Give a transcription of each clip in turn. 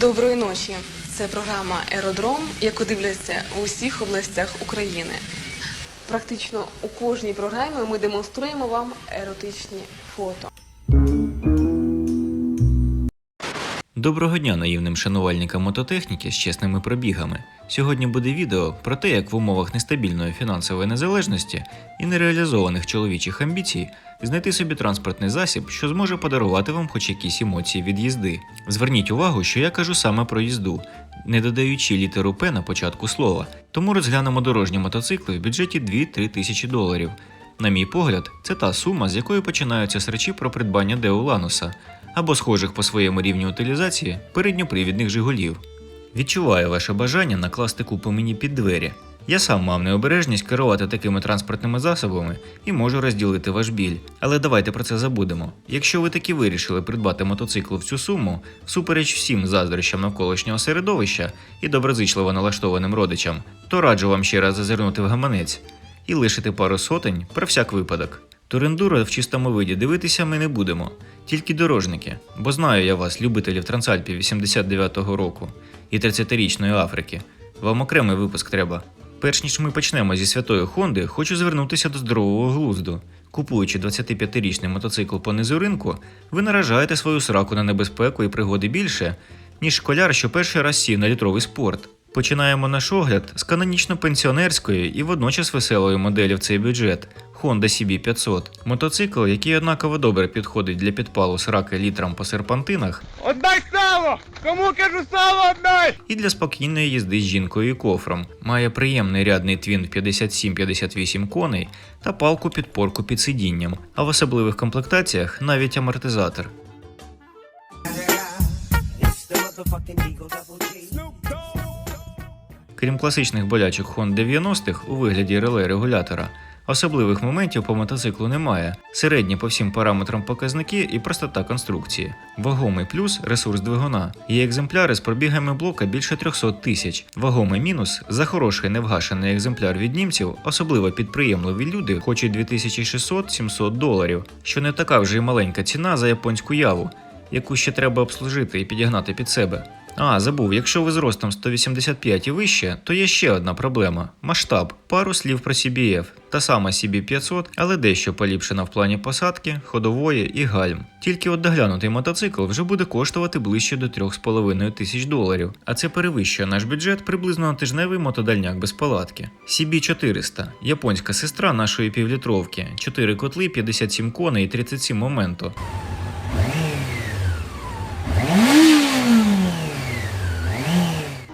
Доброї ночі. Це програма Аеродром, яку дивляться в усіх областях України. Практично у кожній програмі ми демонструємо вам еротичні фото. Доброго дня наївним шанувальникам мототехніки з чесними пробігами. Сьогодні буде відео про те, як в умовах нестабільної фінансової незалежності і нереалізованих чоловічих амбіцій знайти собі транспортний засіб, що зможе подарувати вам хоч якісь емоції від їзди. Зверніть увагу, що я кажу саме про їзду, не додаючи літеру П на початку слова. Тому розглянемо дорожні мотоцикли в бюджеті 2-3 тисячі доларів. На мій погляд, це та сума, з якої починаються срачі про придбання Део Лануса або схожих по своєму рівню утилізації передньопривідних Жигулів. Відчуваю ваше бажання накласти купу мені під двері. Я сам мав необережність керувати такими транспортними засобами і можу розділити ваш біль. Але давайте про це забудемо. Якщо ви таки вирішили придбати мотоцикл в цю суму, всупереч всім заздрощам навколишнього середовища і доброзичливо налаштованим родичам, то раджу вам ще раз зазирнути в гаманець і лишити пару сотень про всяк випадок. Турендуро в чистому виді дивитися ми не будемо, тільки дорожники, бо знаю я вас, любителів Трансальпів 89-го року і 30-річної Африки. Вам окремий випуск треба. Перш ніж ми почнемо зі святої Хонди, хочу звернутися до здорового глузду. Купуючи 25-річний мотоцикл по низу ринку, ви наражаєте свою сраку на небезпеку і пригоди більше, ніж школяр, що перший раз сів на літровий спорт. Починаємо наш огляд з канонічно-пенсіонерської і водночас веселої моделі в цей бюджет Honda CB500. Мотоцикл, який однаково добре підходить для підпалу сраки літрам по серпантинах Отдай сало! Кому кажу сало отдай! і для спокійної їзди з жінкою і кофром. Має приємний рядний твін 57-58 коней та палку підпорку під сидінням, а в особливих комплектаціях навіть амортизатор. Крім класичних болячок Honda 90-х у вигляді реле регулятора, особливих моментів по мотоциклу немає. Середні по всім параметрам показники і простота конструкції. Вагомий плюс ресурс двигуна. Є екземпляри з пробігами блока більше 300 тисяч. Вагомий мінус за хороший невгашений екземпляр від німців, особливо підприємливі люди, хочуть 2600-700 доларів, що не така вже й маленька ціна за японську яву, яку ще треба обслужити і підігнати під себе. А, забув, якщо ви зростом 185 і вище, то є ще одна проблема масштаб. Пару слів про CBF. Та сама CB500, але дещо поліпшена в плані посадки, ходової і гальм. Тільки от доглянутий мотоцикл вже буде коштувати ближче до 3,5 тисяч доларів, а це перевищує наш бюджет приблизно на тижневий мотодальняк без палатки. CB400 японська сестра нашої півлітровки, 4 котли, 57 коней і 37 моменту.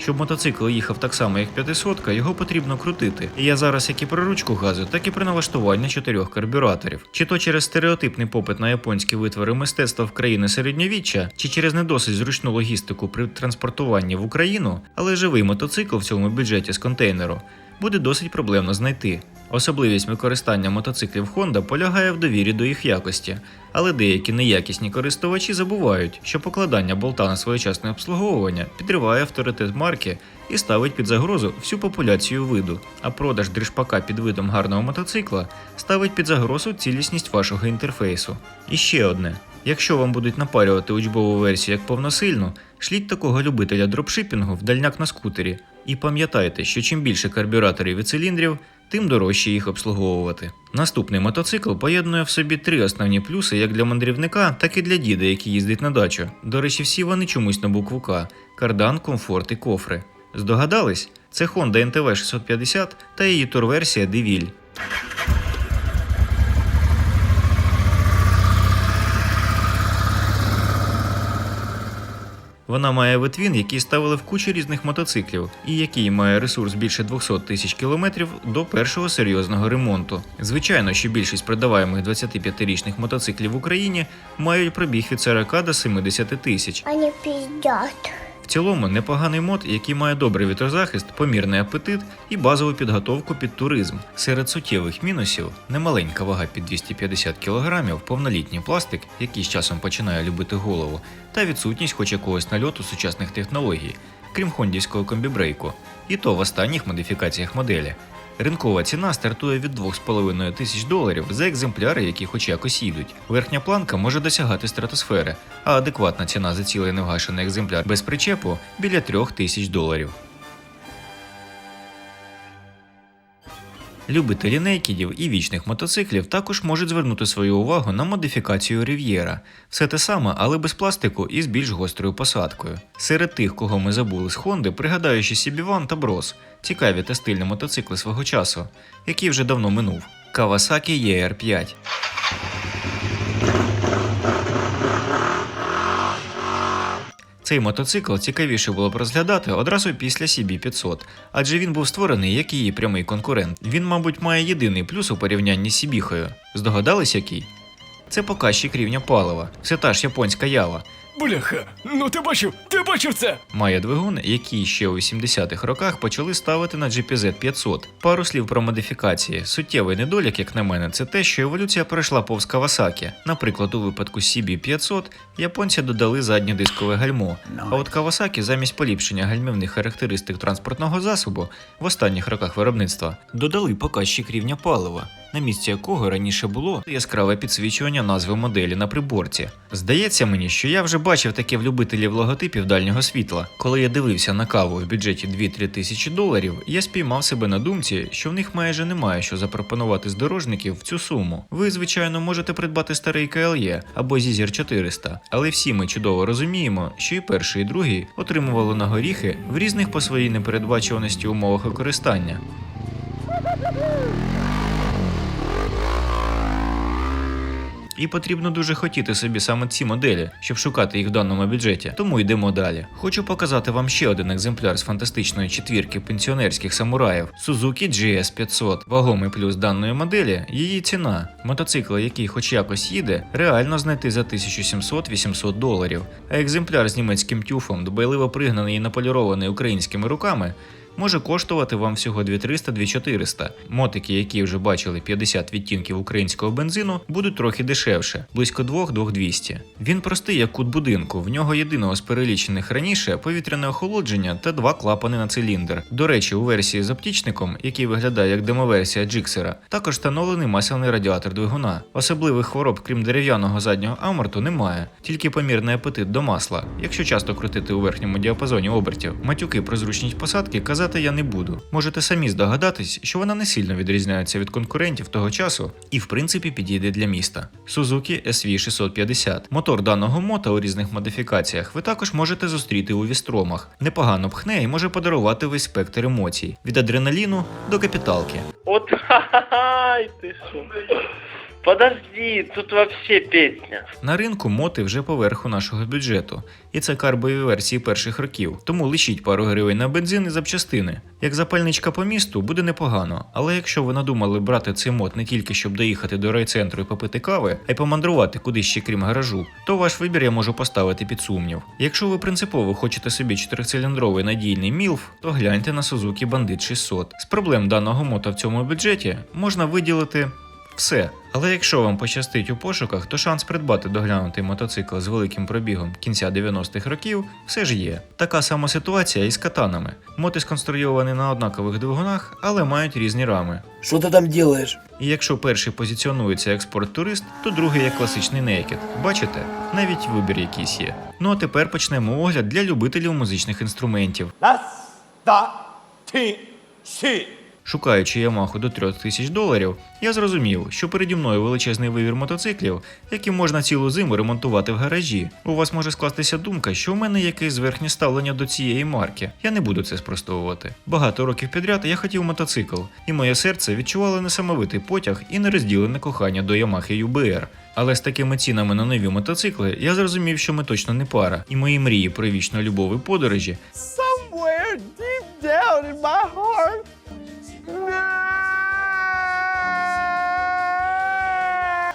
Щоб мотоцикл їхав так само, як 500, його потрібно крутити. Я зараз як і при ручку газу, так і при налаштуванні чотирьох карбюраторів. Чи то через стереотипний попит на японські витвори мистецтва в країни середньовіччя, чи через не досить зручну логістику при транспортуванні в Україну, але живий мотоцикл в цьому бюджеті з контейнеру буде досить проблемно знайти. Особливість використання мотоциклів Honda полягає в довірі до їх якості, але деякі неякісні користувачі забувають, що покладання болта на своєчасне обслуговування підриває авторитет марки і ставить під загрозу всю популяцію виду, а продаж дришпака під видом гарного мотоцикла ставить під загрозу цілісність вашого інтерфейсу. І ще одне. Якщо вам будуть напарювати учбову версію як повносильну, шліть такого любителя дропшипінгу в дальняк на скутері. І пам'ятайте, що чим більше карбюраторів і циліндрів, тим дорожче їх обслуговувати. Наступний мотоцикл поєднує в собі три основні плюси як для мандрівника, так і для діда, який їздить на дачу. До речі, всі вони чомусь на букву К: кардан, комфорт і кофри. Здогадались? Це Honda NTV 650 та її турверсія Deville. Вона має витвін, який ставили в кучу різних мотоциклів, і який має ресурс більше 200 тисяч кілометрів до першого серйозного ремонту. Звичайно, що більшість продаваємих 25-річних мотоциклів в Україні мають пробіг від 40 до 70 тисяч. Они пиздят. Цілому непоганий мод, який має добрий вітрозахист, помірний апетит і базову підготовку під туризм. Серед суттєвих мінусів немаленька вага під 250 кг, повнолітній пластик, який з часом починає любити голову, та відсутність хоч якогось нальоту сучасних технологій, крім хондівського комбібрейку, і то в останніх модифікаціях моделі. Ринкова ціна стартує від 2,5 тисяч доларів за екземпляри, які хоч якось їдуть. Верхня планка може досягати стратосфери, а адекватна ціна за цілий невгашений екземпляр без причепу біля 3 тисяч доларів. Любителі нейкідів і вічних мотоциклів також можуть звернути свою увагу на модифікацію Рів'єра. Все те саме, але без пластику і з більш гострою посадкою. Серед тих, кого ми забули з Хонди, пригадаю ще Сібіван та Брос, цікаві та стильні мотоцикли свого часу, який вже давно минув. Кавасакі ER5. Цей мотоцикл цікавіше було б розглядати одразу після CB500, адже він був створений як її прямий конкурент. Він, мабуть, має єдиний плюс у порівнянні з Сібіхою. Здогадались який? Це показчик рівня палива, все та ж японська ява. Бляха, ну ти бачив, ти бачив це? Має двигун, який ще у 70-х роках почали ставити на GPZ 500. Пару слів про модифікації. Суттєвий недолік, як на мене, це те, що еволюція пройшла повз Кавасакі. Наприклад, у випадку CB 500 японці додали заднє дискове гальмо. А от Кавасакі замість поліпшення гальмівних характеристик транспортного засобу в останніх роках виробництва додали показчик рівня палива. На місці якого раніше було яскраве підсвічування назви моделі на приборці. Здається мені, що я вже бачив таке в любителів логотипів дальнього світла. Коли я дивився на каву в бюджеті 2-3 тисячі доларів, я спіймав себе на думці, що в них майже немає що запропонувати з дорожників в цю суму. Ви, звичайно, можете придбати старий KLE або Zizir 400, але всі ми чудово розуміємо, що і перший, і другий отримували на горіхи в різних по своїй непередбачуваності умовах використання. І потрібно дуже хотіти собі саме ці моделі, щоб шукати їх в даному бюджеті. Тому йдемо далі. Хочу показати вам ще один екземпляр з фантастичної четвірки пенсіонерських самураїв Suzuki GS 500. Вагомий плюс даної моделі її ціна. Мотоцикл, який хоч якось їде, реально знайти за 1700-800 доларів. А екземпляр з німецьким тюфом, дбайливо пригнаний і наполірований українськими руками, може коштувати вам всього 2300-2400. Мотики, які вже бачили 50 відтінків українського бензину, будуть трохи дешевше, близько 2-2200. Він простий як кут будинку. В нього єдиного з перелічених раніше повітряне охолодження та два клапани на циліндр. До речі, у версії з оптічником, який виглядає як демоверсія Джиксера, також встановлений масляний радіатор двигуна. Особливих хвороб, крім дерев'яного заднього аморту, немає, тільки помірний апетит до масла, якщо часто крутити у верхньому діапазоні обертів. Матюки про зручність посадки казати я не буду. Можете самі здогадатись, що вона не сильно відрізняється від конкурентів того часу і в принципі підійде для міста. Suzuki SV650. Мотор даного мота у різних модифікаціях ви також можете зустріти у вістромах. Непогано пхне і може подарувати весь спектр емоцій від адреналіну до капіталки. Вот ай ты шо. Подожди, тут вообще песня. На ринку моти вже поверху нашого бюджету, і це карбові версії перших років. Тому лишіть пару гривень на бензин і запчастини. Як запальничка по місту буде непогано, але якщо ви надумали брати цей мод не тільки щоб доїхати до райцентру і попити кави, а й помандрувати кудись ще крім гаражу, то ваш вибір я можу поставити під сумнів. Якщо ви принципово хочете собі чотирициліндровий надійний мілф, то гляньте на Suzuki Bandit 600. З проблем даного мота в цьому бюджеті можна виділити все. Але якщо вам пощастить у пошуках, то шанс придбати доглянутий мотоцикл з великим пробігом кінця 90-х років все ж є. Така сама ситуація і з катанами. Моти сконструйовані на однакових двигунах, але мають різні рами. Что ты там делаешь? І якщо перший позиціонується як спорт-турист, то другий як класичний нейкед. Бачите, навіть вибір якийсь є. Ну а тепер почнемо огляд для любителів музичних інструментів. Раз, два, три, си. Шукаючи Ямаху до 3000 доларів, я зрозумів, що переді мною величезний вибір мотоциклів, які можна цілу зиму ремонтувати в гаражі. У вас може скластися думка, що у мене якесь зверхнє ставлення до цієї марки. Я не буду це спростовувати. Багато років підряд я хотів мотоцикл, і моє серце відчувало несамовитий потяг і нерозділене кохання до Ямахи UBR. Але з такими цінами на нові мотоцикли я зрозумів, що ми точно не пара, і мої мрії про вічну любов і подорожі Somewhere deep down in my heart.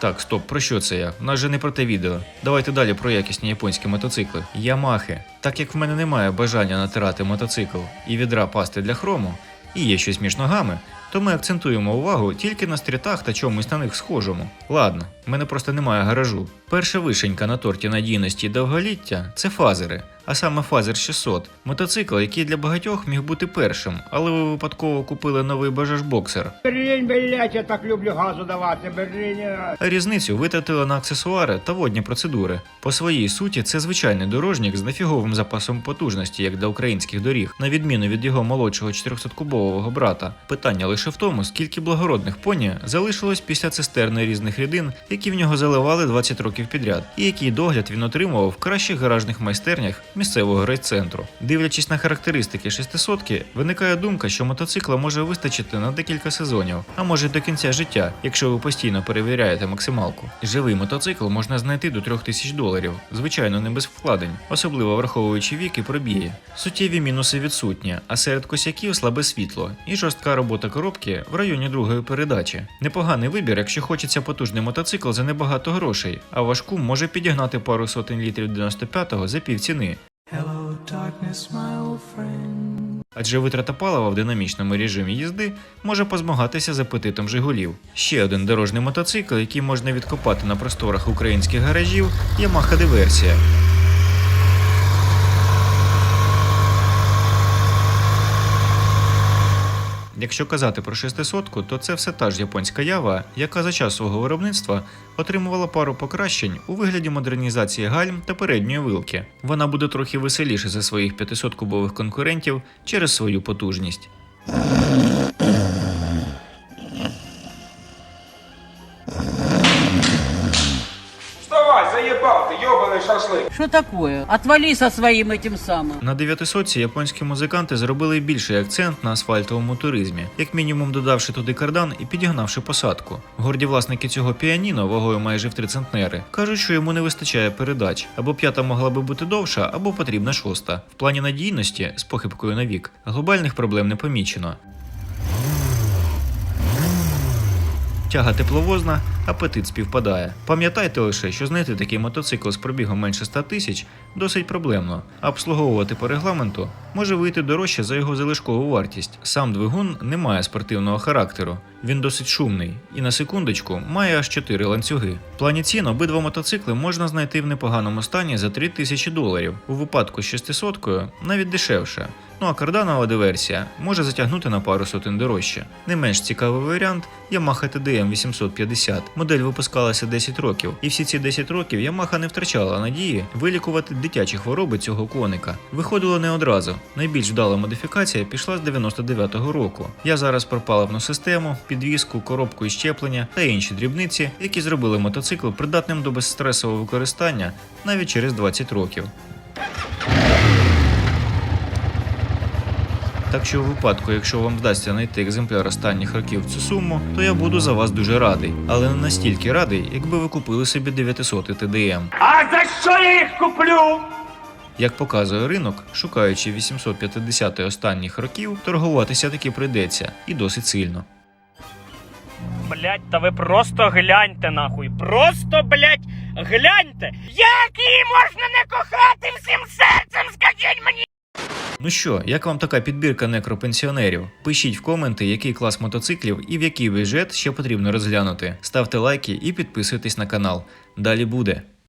Так, стоп, про що це я? У нас же не про те відео. Давайте далі про якісні японські мотоцикли. Ямахи. Так як в мене немає бажання натирати мотоцикл і відра пасти для хрому, і є щось між ногами, то ми акцентуємо увагу тільки на стрітах та чомусь на них схожому. Ладно, в мене просто немає гаражу. Перша вишенька на торті надійності і довголіття це фазери, а саме Фазер 600 мотоцикл, який для багатьох міг бути першим, але ви випадково купили новий бажаж боксер. Берлин, блядь, я так люблю газу давати, Берлин. А різницю витратили на аксесуари та водні процедури. По своїй суті, це звичайний дорожнік з нафіговим запасом потужності, як для українських доріг, на відміну від його молодшого 400-кубового брата. Питання лише в тому, скільки благородних поні залишилось після цистерни різних рідин, які в нього заливали 20 років підряд, і який догляд він отримував в кращих гаражних майстернях місцевого райцентру. Дивлячись на характеристики 600-ки, виникає думка, що мотоцикла може вистачити на декілька сезонів, а може до кінця життя, якщо ви постійно перевіряєте максималку. Живий мотоцикл можна знайти до 3000 доларів, звичайно, не без вкладень, особливо враховуючи вік і пробіги. Суттєві мінуси відсутні, а серед косяків слабе світло і жорстка робота коробки в районі другої передачі. Непоганий вибір, якщо хочеться потужний мотоцикл за небагато грошей, а важку може підігнати пару сотень літрів 95-го за півціни. Адже витрата палива в динамічному режимі їзди може позмагатися з апетитом Жигулів. Ще один дорожній мотоцикл, який можна відкопати на просторах українських гаражів, Yamaha Диверсія. Якщо казати про 600-ку, то це все та ж японська ява, яка за час свого виробництва отримувала пару покращень у вигляді модернізації гальм та передньої вилки. Вона буде трохи веселіше за своїх 500-кубових конкурентів через свою потужність. ебаный шашлык. Что такое? Отвали со своим этим самым. На 900 японські музиканти зробили більший акцент на асфальтовому туризмі, як мінімум додавши туди кардан і підігнавши посадку. Горді власники цього піаніно вагою майже в 3 центнери кажуть, що йому не вистачає передач, або п'ята могла би бути довша, або потрібна шоста. В плані надійності з похибкою на вік глобальних проблем не помічено. Тяга тепловозна, апетит співпадає. Пам'ятайте лише, що знайти такий мотоцикл з пробігом менше 100 тисяч досить проблемно, а обслуговувати по регламенту може вийти дорожче за його залишкову вартість. Сам двигун не має спортивного характеру, він досить шумний і на секундочку має аж 4 ланцюги. В плані цін обидва мотоцикли можна знайти в непоганому стані за 3 тисячі доларів. У випадку з 600-кою навіть дешевше. Ну а карданова диверсія може затягнути на пару сотень дорожче. Не менш цікавий варіант Yamaha TDM 850. Модель випускалася 10 років, і всі ці 10 років Yamaha не втрачала надії вилікувати дитячі хвороби цього коника. Виходило не одразу. Найбільш вдала модифікація пішла з 99-го року. Я зараз про паливну систему, підвіску, коробку і щеплення та інші дрібниці, які зробили мотоцикл придатним до безстресового використання навіть через 20 років. Так що у випадку, якщо вам вдасться знайти екземпляр останніх років цю суму, то я буду за вас дуже радий, але не настільки радий, якби ви купили собі 900 TDM. А за що я їх куплю? Як показує ринок, шукаючи 850 останніх років, торгуватися таки прийдеться і досить сильно. Блять, та ви просто гляньте нахуй. Просто, блять, гляньте! Як її можна не кохати всім серцем, скажіть мені! Ну що, як вам така підбірка некропенсіонерів? Пишіть в коменти, який клас мотоциклів і в який бюджет ще потрібно розглянути. Ставте лайки і підписуйтесь на канал. Далі буде.